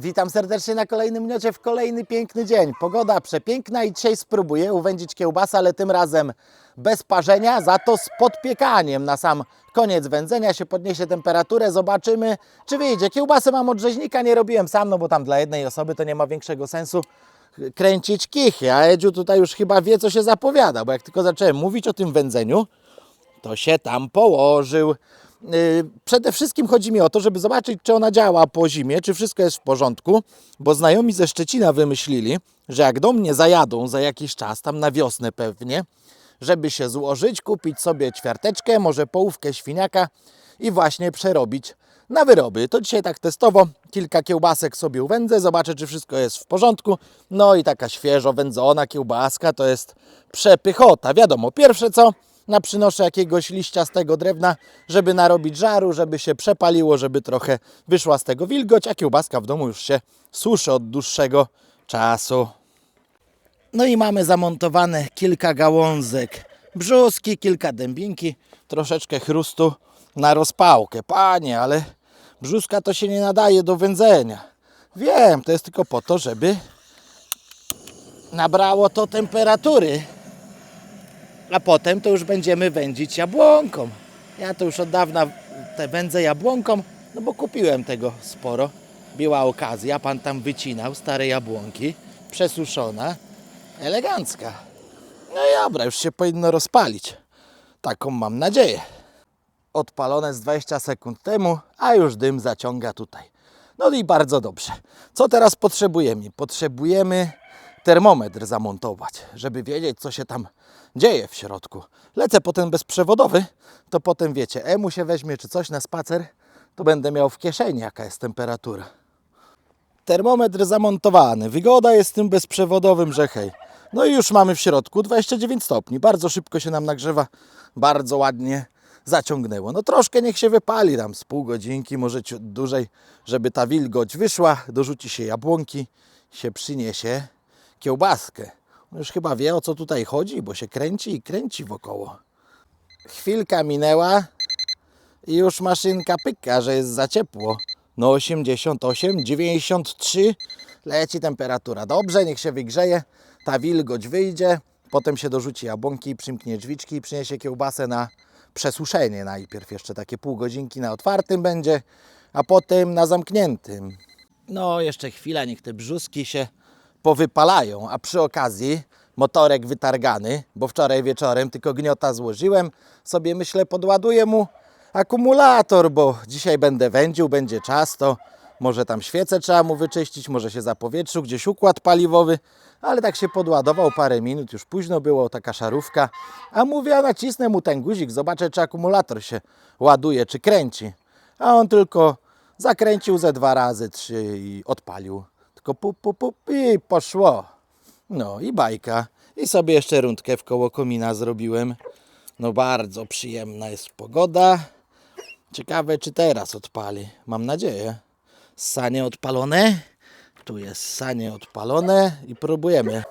Witam serdecznie na kolejnym miocie w kolejny piękny dzień. Pogoda przepiękna i dzisiaj spróbuję uwędzić kiełbasę, ale tym razem bez parzenia, za to z podpiekaniem. Na sam koniec wędzenia się podniesie temperaturę, zobaczymy czy wyjdzie. Kiełbasę mam od rzeźnika, nie robiłem sam, no bo tam dla jednej osoby to nie ma większego sensu kręcić kichy, a Edziu tutaj już chyba wie co się zapowiada, bo jak tylko zacząłem mówić o tym wędzeniu, to się tam położył. Yy, Przede wszystkim chodzi mi o to, żeby zobaczyć, czy ona działa po zimie, czy wszystko jest w porządku, bo znajomi ze Szczecina wymyślili, że jak do mnie zajadą za jakiś czas, tam na wiosnę pewnie, żeby się złożyć, kupić sobie ćwiarteczkę, może połówkę świniaka i właśnie przerobić na wyroby. To dzisiaj tak testowo kilka kiełbasek sobie uwędzę, zobaczę czy wszystko jest w porządku. No i taka świeżo wędzona kiełbaska to jest przepychota. Wiadomo, pierwsze co, naprzynoszę jakiegoś liściastego drewna, żeby narobić żaru, żeby się przepaliło, żeby trochę wyszła z tego wilgoć, a kiełbaska w domu już się suszy od dłuższego czasu. No i mamy zamontowane kilka gałązek brzuski, kilka dębinki, troszeczkę chrustu na rozpałkę. Panie, ale brzuska to się nie nadaje do wędzenia. Wiem, to jest tylko po to, żeby nabrało to temperatury. A potem to już będziemy wędzić jabłonką. Ja to już od dawna te wędzę jabłonką, no bo kupiłem tego sporo. Była okazja, pan tam wycinał stare jabłonki, przesuszona, elegancka. No i dobra, już się powinno rozpalić. Taką mam nadzieję. Odpalone z 20 sekund temu, a już dym zaciąga tutaj. No i bardzo dobrze. Co teraz potrzebujemy? Potrzebujemy termometr zamontować, żeby wiedzieć, co się tam dzieje w środku. Lecę potem bezprzewodowy, to potem wiecie, emu się weźmie czy coś na spacer, to będę miał w kieszeni, jaka jest temperatura. Termometr zamontowany. Wygoda jest tym bezprzewodowym, że hej. No i już mamy w środku 29 stopni. Bardzo szybko się nam nagrzewa. Bardzo ładnie zaciągnęło. No troszkę niech się wypali tam z pół godzinki, może dłużej, żeby ta wilgoć wyszła. Dorzuci się jabłonki, się przyniesie kiełbaskę. On już chyba wie o co tutaj chodzi, bo się kręci i kręci wokoło. Chwilka minęła i już maszynka pyka, że jest za ciepło. No 88, 93 leci temperatura. Dobrze, niech się wygrzeje, ta wilgoć wyjdzie, potem się dorzuci jabłonki, przymknie drzwiczki i przyniesie kiełbasę na przesuszenie najpierw. Jeszcze takie pół godzinki na otwartym będzie, a potem na zamkniętym. No jeszcze chwila, niech te brzuski się powypalają, a przy okazji motorek wytargany, bo wczoraj wieczorem tylko gniota złożyłem, sobie myślę podładuję mu akumulator, bo dzisiaj będę wędził, będzie czas, to może tam świecę trzeba mu wyczyścić, może się zapowietrzył, gdzieś układ paliwowy, ale tak się podładował parę minut, już późno było, taka szarówka, a mówię, a nacisnę mu ten guzik, zobaczę czy akumulator się ładuje, czy kręci, a on tylko zakręcił ze dwa razy, trzy i odpalił, tylko pup, pup, pup i poszło. No i bajka. I sobie jeszcze rundkę w koło komina zrobiłem. No bardzo przyjemna jest pogoda. Ciekawe czy teraz odpali. Mam nadzieję. Sanie odpalone. Tu jest sanie odpalone i próbujemy.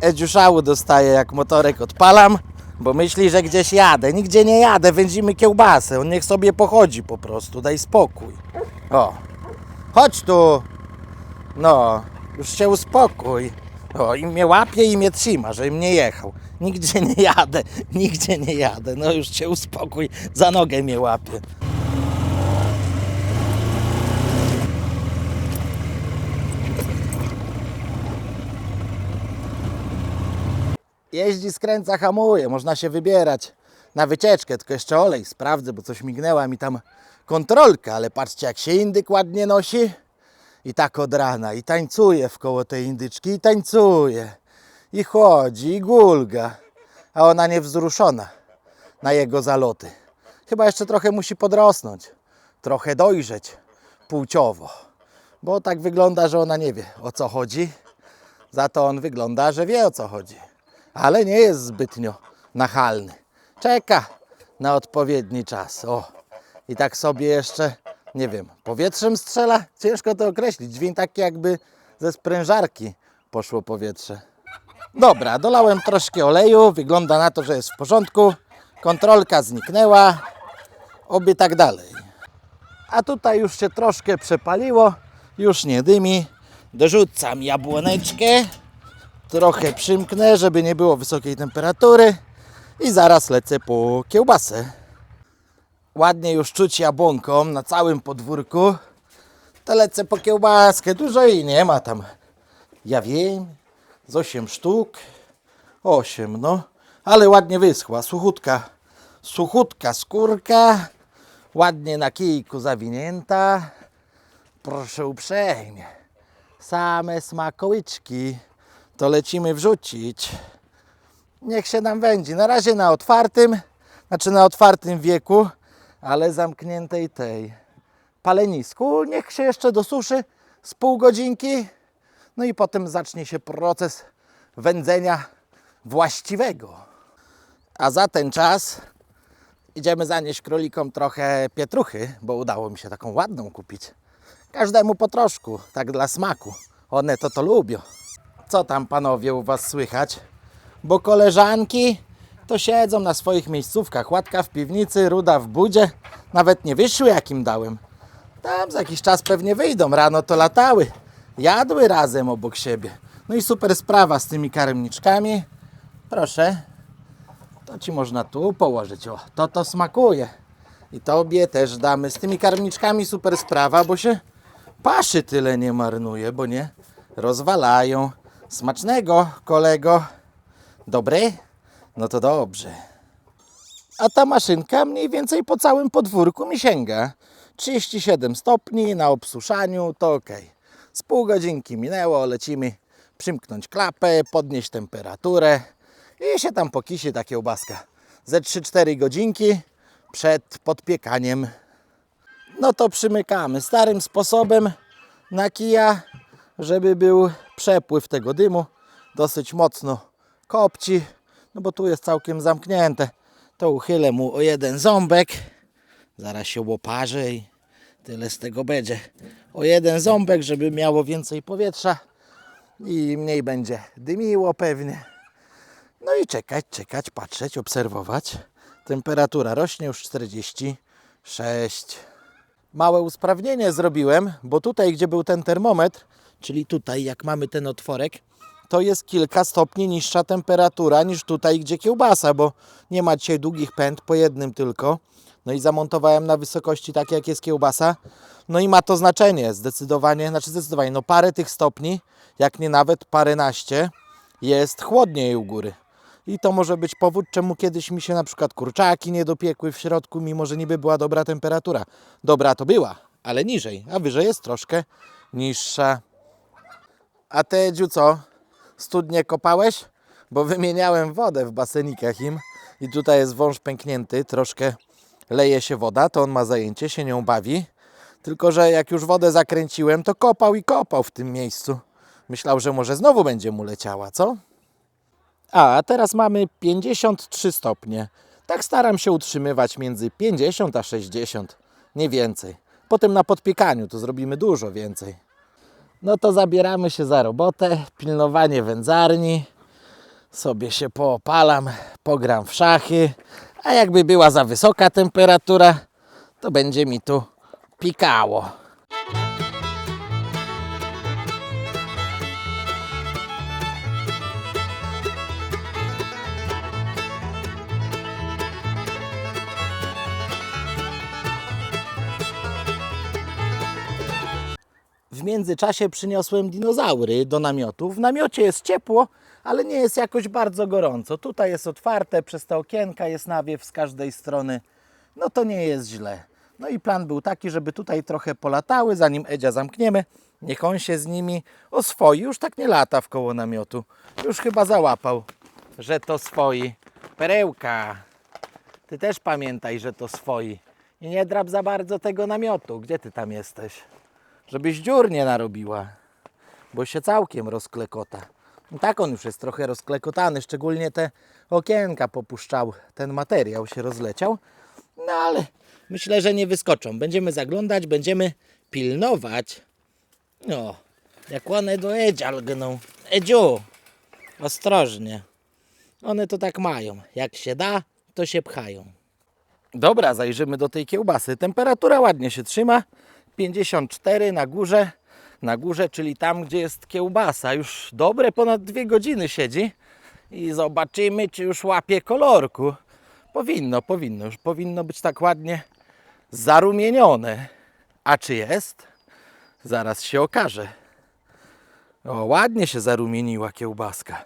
Edziuszału dostaje jak motorek odpalam, bo myśli, że gdzieś jadę. Nigdzie nie jadę, wędzimy kiełbasę. On niech sobie pochodzi po prostu, daj spokój. O, chodź tu. No, już się uspokój. O, i mnie łapie i mnie trzyma, żebym nie jechał. Nigdzie nie jadę, nigdzie nie jadę. No już się uspokój, za nogę mnie łapie. Jeździ, skręca, hamuje, można się wybierać na wycieczkę, tylko jeszcze olej sprawdzę, bo coś mignęła mi tam kontrolka, ale patrzcie jak się indyk ładnie nosi. I tak od rana, i tańcuje koło tej indyczki, i tańcuje. I chodzi, i gulga. A ona niewzruszona na jego zaloty. Chyba jeszcze trochę musi podrosnąć, trochę dojrzeć płciowo. Bo tak wygląda, że ona nie wie o co chodzi. Za to on wygląda, że wie o co chodzi. Ale nie jest zbytnio nachalny. Czeka na odpowiedni czas. O, i tak sobie jeszcze, nie wiem, powietrzem strzela? Ciężko to określić. Dźwięk taki jakby ze sprężarki poszło powietrze. Dobra, dolałem troszkę oleju. Wygląda na to, że jest w porządku. Kontrolka zniknęła. Oby tak dalej. A tutaj już się troszkę przepaliło, już nie dymi. Dorzucam jabłoneczkę, trochę przymknę, żeby nie było wysokiej temperatury i zaraz lecę po kiełbasę. Ładnie już czuć jabłonką na całym podwórku. To lecę po kiełbaskę, dużo jej nie ma tam. Ja wiem, z 8 sztuk. 8, no. Ale ładnie wyschła, suchutka. Suchutka skórka. Ładnie na kijku zawinięta. Proszę uprzejmie. Same smakołyczki. To lecimy wrzucić. Niech się nam wędzi. Na razie na otwartym, znaczy na otwartym wieku, ale zamkniętej tej palenisku. Niech się jeszcze dosuszy z pół godzinki. No i potem zacznie się proces wędzenia właściwego. A za ten czas idziemy zanieść królikom trochę pietruchy, bo udało mi się taką ładną kupić. Każdemu po troszku, tak dla smaku. One to to lubią. Co tam panowie u was słychać? Bo koleżanki to siedzą na swoich miejscówkach. Łatka w piwnicy, ruda w budzie. Nawet nie wyszły jakim dałem. Tam za jakiś czas pewnie wyjdą. Rano to latały. Jadły razem obok siebie. No i super sprawa z tymi karmniczkami. Proszę. To ci można tu położyć. O, to to smakuje. I tobie też damy. Z tymi karmniczkami super sprawa, bo się paszy tyle nie marnuje, bo nie rozwalają. Smacznego, kolego. Dobry? No to dobrze. A ta maszynka mniej więcej po całym podwórku mi sięga. 37 stopni na obsuszaniu, to ok. Z pół godzinki minęło, lecimy przymknąć klapę, podnieść temperaturę i się tam pokisi ta kiełbaska. Ze 3-4 godzinki przed podpiekaniem. No to przymykamy starym sposobem na kija, żeby był przepływ tego dymu. Dosyć mocno kopci, no bo tu jest całkiem zamknięte. To uchylę mu o jeden ząbek. Zaraz się łoparzy i tyle z tego będzie. O jeden ząbek, żeby miało więcej powietrza i mniej będzie dymiło pewnie. No i czekać, czekać, patrzeć, obserwować. Temperatura rośnie już 46. Małe usprawnienie zrobiłem, bo tutaj, gdzie był ten termometr, czyli tutaj, jak mamy ten otworek, to jest kilka stopni niższa temperatura niż tutaj, gdzie kiełbasa, bo nie ma dzisiaj długich pęd, po jednym tylko. No i zamontowałem na wysokości takie, jak jest kiełbasa. No i ma to znaczenie, zdecydowanie, znaczy zdecydowanie, no parę tych stopni, jak nie nawet paręnaście, jest chłodniej u góry. I to może być powód, czemu kiedyś mi się na przykład kurczaki nie dopiekły w środku, mimo że niby była dobra temperatura. Dobra to była, ale niżej, a wyżej jest troszkę niższa. A Edziu, co? Studnie kopałeś? Bo wymieniałem wodę w basenikach im i tutaj jest wąż pęknięty, troszkę leje się woda, to on ma zajęcie, się nią bawi. Tylko, że jak już wodę zakręciłem, to kopał i kopał w tym miejscu. Myślał, że może znowu będzie mu leciała, co? A teraz mamy 53 stopnie. Tak staram się utrzymywać między 50 a 60, nie więcej. Potem na podpiekaniu to zrobimy dużo więcej. No to zabieramy się za robotę, pilnowanie wędzarni. Sobie się poopalam, pogram w szachy, a jakby była za wysoka temperatura, to będzie mi tu pikało. W międzyczasie przyniosłem dinozaury do namiotu. W namiocie jest ciepło, ale nie jest jakoś bardzo gorąco. Tutaj jest otwarte, przez te okienka jest nawiew z każdej strony. No to nie jest źle. No i plan był taki, żeby tutaj trochę polatały, zanim Edzia zamkniemy. Niech on się z nimi oswoi. Już tak nie lata w koło namiotu. Już chyba załapał, że to swoi. Perełka, ty też pamiętaj, że to swoi. I nie drap za bardzo tego namiotu. Gdzie ty tam jesteś? Żebyś dziur nie narobiła, bo się całkiem rozklekota. No tak on już jest trochę rozklekotany, szczególnie te okienka popuszczał, ten materiał się rozleciał. No ale myślę, że nie wyskoczą. Będziemy zaglądać, będziemy pilnować. No, jak one do Edzia lgną. Edziu, ostrożnie. One to tak mają. Jak się da, to się pchają. Dobra, zajrzymy do tej kiełbasy. Temperatura ładnie się trzyma. 54 na górze. Na górze, czyli tam, gdzie jest kiełbasa. Już dobre ponad dwie godziny siedzi. I zobaczymy, czy już łapie kolorku. Powinno, powinno. Już powinno być tak ładnie zarumienione. A czy jest? Zaraz się okaże. O, ładnie się zarumieniła kiełbaska.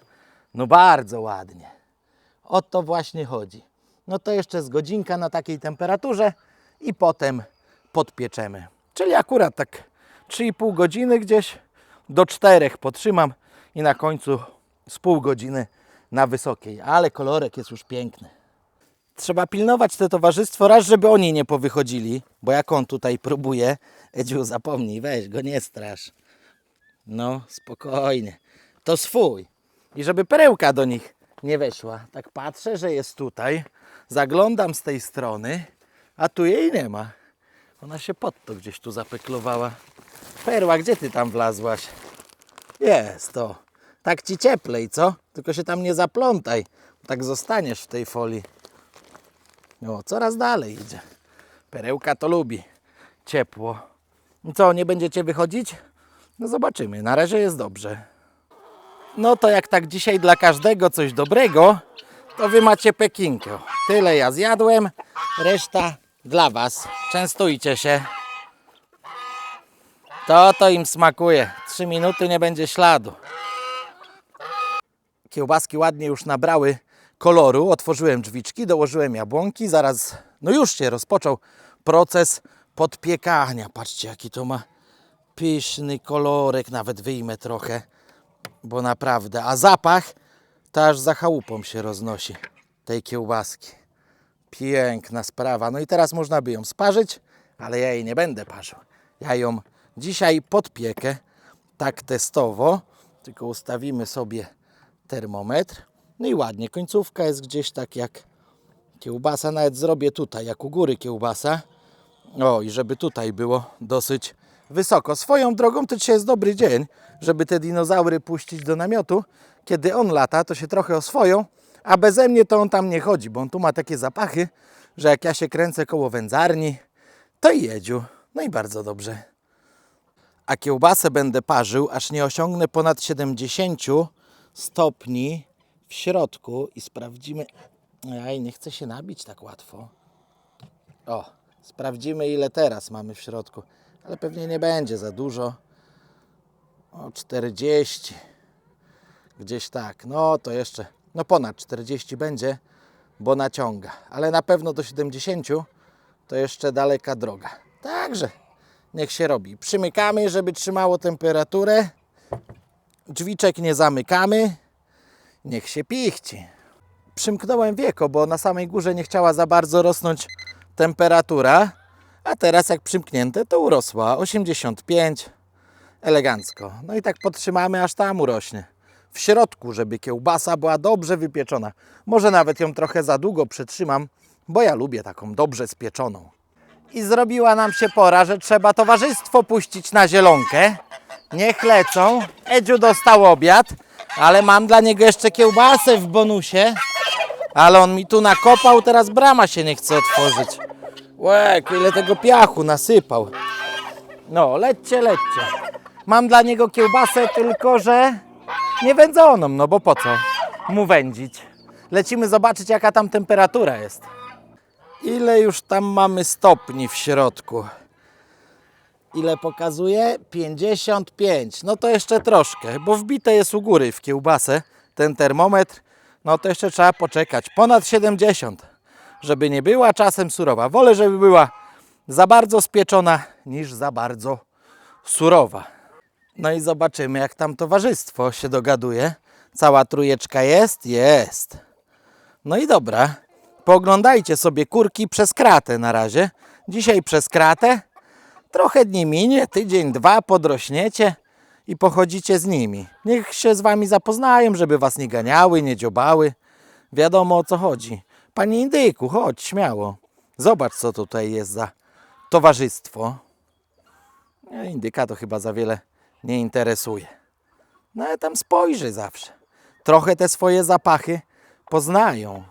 No bardzo ładnie. O to właśnie chodzi. No to jeszcze z godzinka na takiej temperaturze i potem podpieczemy. Czyli akurat tak 3,5 godziny gdzieś do 4 potrzymam i na końcu z pół godziny na wysokiej. Ale kolorek jest już piękny. Trzeba pilnować te towarzystwo, raz żeby oni nie powychodzili, bo jak on tutaj próbuje, Edziu zapomnij, weź go nie strasz. No, spokojnie. To swój. I żeby perełka do nich nie weszła. Tak patrzę, że jest tutaj. Zaglądam z tej strony, a tu jej nie ma. Ona się pod to gdzieś tu zapeklowała. Perła, gdzie ty tam wlazłaś? Jest to. Tak ci cieplej, co? Tylko się tam nie zaplątaj. Tak zostaniesz w tej folii. No, coraz dalej idzie. Perełka to lubi. Ciepło. Co, nie będziecie wychodzić? No zobaczymy. Na razie jest dobrze. No to jak tak dzisiaj dla każdego coś dobrego, to wy macie pekinkę. Tyle ja zjadłem, reszta dla was. Częstujcie się. To to im smakuje. Trzy minuty nie będzie śladu. Kiełbaski ładnie już nabrały koloru. Otworzyłem drzwiczki, dołożyłem jabłonki. Zaraz, no już się rozpoczął proces podpiekania. Patrzcie, jaki to ma pyszny kolorek. Nawet wyjmę trochę, bo naprawdę. A zapach to aż za chałupą się roznosi tej kiełbaski. Piękna sprawa. No i teraz można by ją sparzyć, ale ja jej nie będę parzył. Ja ją dzisiaj podpiekę, tak testowo. Tylko ustawimy sobie termometr. No i ładnie, końcówka jest gdzieś tak jak kiełbasa. Nawet zrobię tutaj, jak u góry kiełbasa. O, i żeby tutaj było dosyć wysoko. Swoją drogą to dzisiaj jest dobry dzień, żeby te dinozaury puścić do namiotu. Kiedy on lata, to się trochę oswoją, a beze mnie to on tam nie chodzi, bo on tu ma takie zapachy, że jak ja się kręcę koło wędzarni, to i jedziu. No i bardzo dobrze. A kiełbasę będę parzył, aż nie osiągnę ponad 70 stopni w środku i sprawdzimy. Aj, nie chcę się nabić tak łatwo. O, sprawdzimy ile teraz mamy w środku. Ale pewnie nie będzie za dużo. O, 40. Gdzieś tak. No to jeszcze, no ponad 40 będzie, bo naciąga. Ale na pewno do 70 to jeszcze daleka droga. Także niech się robi. Przymykamy, żeby trzymało temperaturę. Drzwiczek nie zamykamy. Niech się pichci. Przymknąłem wieko, bo na samej górze nie chciała za bardzo rosnąć temperatura. A teraz jak przymknięte, to urosła 85. Elegancko. No i tak podtrzymamy, aż tam urośnie. W środku, żeby kiełbasa była dobrze wypieczona. Może nawet ją trochę za długo przetrzymam, bo ja lubię taką dobrze spieczoną. I zrobiła nam się pora, że trzeba towarzystwo puścić na zielonkę. Niech lecą. Edziu dostał obiad, ale mam dla niego jeszcze kiełbasę w bonusie. Ale on mi tu nakopał, teraz brama się nie chce otworzyć. Łek, ile tego piachu nasypał. No, lećcie, lećcie. Mam dla niego kiełbasę, tylko że nie wędzoną, no bo po co mu wędzić? Lecimy zobaczyć, jaka tam temperatura jest. Ile już tam mamy stopni w środku? Ile pokazuje? 55. No to jeszcze troszkę, bo wbite jest u góry w kiełbasę ten termometr. No to jeszcze trzeba poczekać. Ponad 70, żeby nie była czasem surowa. Wolę, żeby była za bardzo spieczona niż za bardzo surowa. No i zobaczymy, jak tam towarzystwo się dogaduje. Cała trójeczka jest? Jest. No i dobra. Pooglądajcie sobie kurki przez kratę na razie. Dzisiaj przez kratę. Trochę dni minie, tydzień, dwa, podrośniecie i pochodzicie z nimi. Niech się z wami zapoznają, żeby was nie ganiały, nie dziobały. Wiadomo o co chodzi. Panie Indyku, chodź śmiało. Zobacz, co tutaj jest za towarzystwo. Indyka to chyba za wiele nie interesuje. No ale tam spojrzy zawsze. Trochę te swoje zapachy poznają.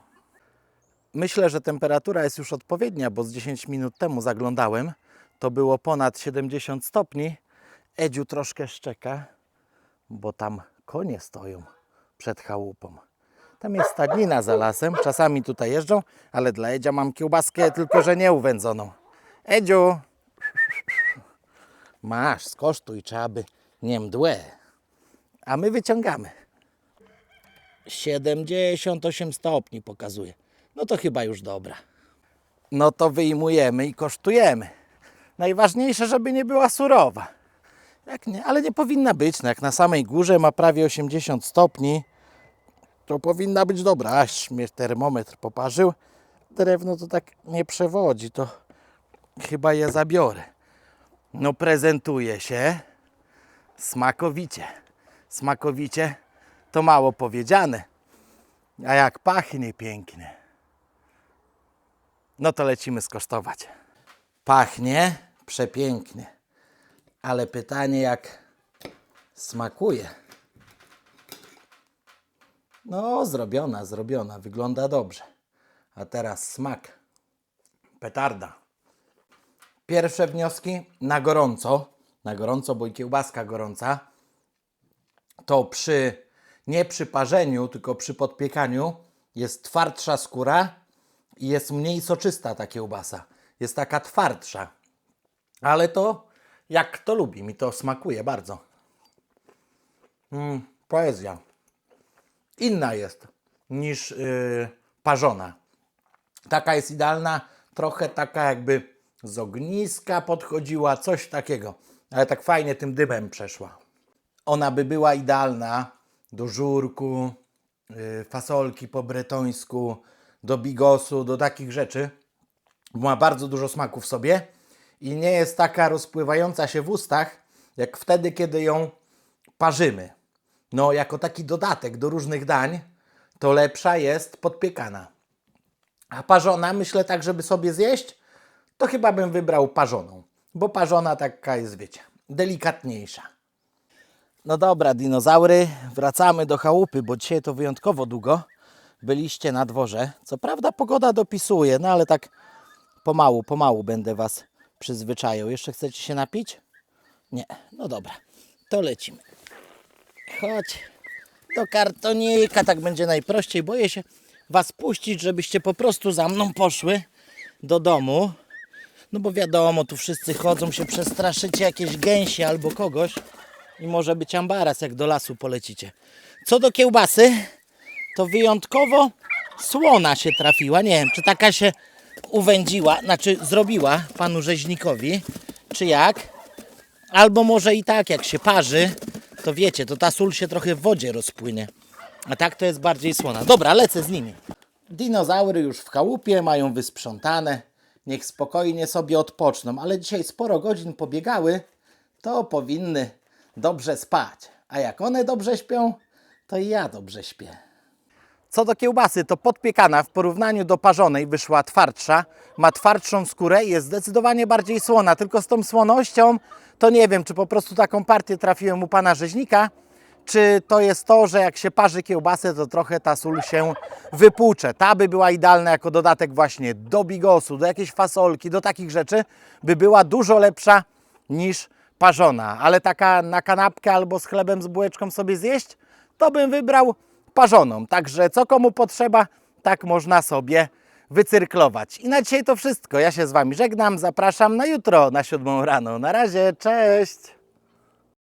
Myślę, że temperatura jest już odpowiednia, bo z 10 minut temu zaglądałem. To było ponad 70 stopni. Edziu troszkę szczeka, bo tam konie stoją przed chałupą. Tam jest stadnina za lasem. Czasami tutaj jeżdżą, ale dla Edzia mam kiełbaskę, tylko że nie uwędzoną. Edziu! Masz, skosztuj, trzeba by nie mdłe. A my wyciągamy. 78 stopni pokazuje. No to chyba już dobra. No to wyjmujemy i kosztujemy. Najważniejsze, żeby nie była surowa. Jak nie, ale nie powinna być. No jak na samej górze ma prawie 80 stopni, to powinna być dobra. Aż mnie termometr poparzył. Drewno to tak nie przewodzi, to chyba je zabiorę. No prezentuje się smakowicie. Smakowicie to mało powiedziane. A jak pachnie pięknie. No to lecimy skosztować. Pachnie przepięknie. Ale pytanie jak smakuje. No, zrobiona, zrobiona. Wygląda dobrze. A teraz smak. Petarda. Pierwsze wnioski na gorąco. Na gorąco, bo i kiełbaska gorąca. To przy, nie przy parzeniu, tylko przy podpiekaniu jest twardsza skóra i jest mniej soczysta ta kiełbasa. Jest taka twardsza. Ale to jak kto lubi, mi to smakuje bardzo. Mm, poezja. Inna jest niż yy, parzona. Taka jest idealna, trochę taka jakby z ogniska podchodziła, coś takiego. Ale tak fajnie tym dymem przeszła. Ona by była idealna do żurku, yy, fasolki po bretońsku, do bigosu, do takich rzeczy. Bo ma bardzo dużo smaku w sobie i nie jest taka rozpływająca się w ustach, jak wtedy, kiedy ją parzymy. No, jako taki dodatek do różnych dań, to lepsza jest podpiekana. A parzona, myślę tak, żeby sobie zjeść, to chyba bym wybrał parzoną. Bo parzona taka jest, wiecie, delikatniejsza. No dobra, dinozaury, wracamy do chałupy, bo dzisiaj to wyjątkowo długo byliście na dworze. Co prawda pogoda dopisuje, no ale tak pomału, pomału będę Was przyzwyczajał. Jeszcze chcecie się napić? Nie, no dobra, to lecimy. Chodź do kartonika, tak będzie najprościej. Boję się Was puścić, żebyście po prostu za mną poszły do domu. No bo wiadomo, tu wszyscy chodzą, się przestraszycie jakieś gęsi albo kogoś i może być ambaras, jak do lasu polecicie. Co do kiełbasy, to wyjątkowo słona się trafiła. Nie wiem, czy taka się uwędziła, znaczy zrobiła panu rzeźnikowi, czy jak. Albo może i tak, jak się parzy, to wiecie, to ta sól się trochę w wodzie rozpłynie. A tak to jest bardziej słona. Dobra, lecę z nimi. Dinozaury już w chałupie, mają wysprzątane. Niech spokojnie sobie odpoczną, ale dzisiaj sporo godzin pobiegały, to powinny dobrze spać. A jak one dobrze śpią, to i ja dobrze śpię. Co do kiełbasy, to podpiekana w porównaniu do parzonej wyszła twardsza, ma twardszą skórę i jest zdecydowanie bardziej słona. Tylko z tą słonością to nie wiem, czy po prostu taką partię trafiłem u pana rzeźnika, czy to jest to, że jak się parzy kiełbasę, to trochę ta sól się wypłucze. Ta by była idealna jako dodatek właśnie do bigosu, do jakiejś fasolki, do takich rzeczy, by była dużo lepsza niż parzona. Ale taka na kanapkę albo z chlebem z bułeczką sobie zjeść, to bym wybrał parzoną. Także co komu potrzeba, tak można sobie wycyrklować. I na dzisiaj to wszystko. Ja się z Wami żegnam. Zapraszam na jutro na siódmą rano. Na razie, cześć!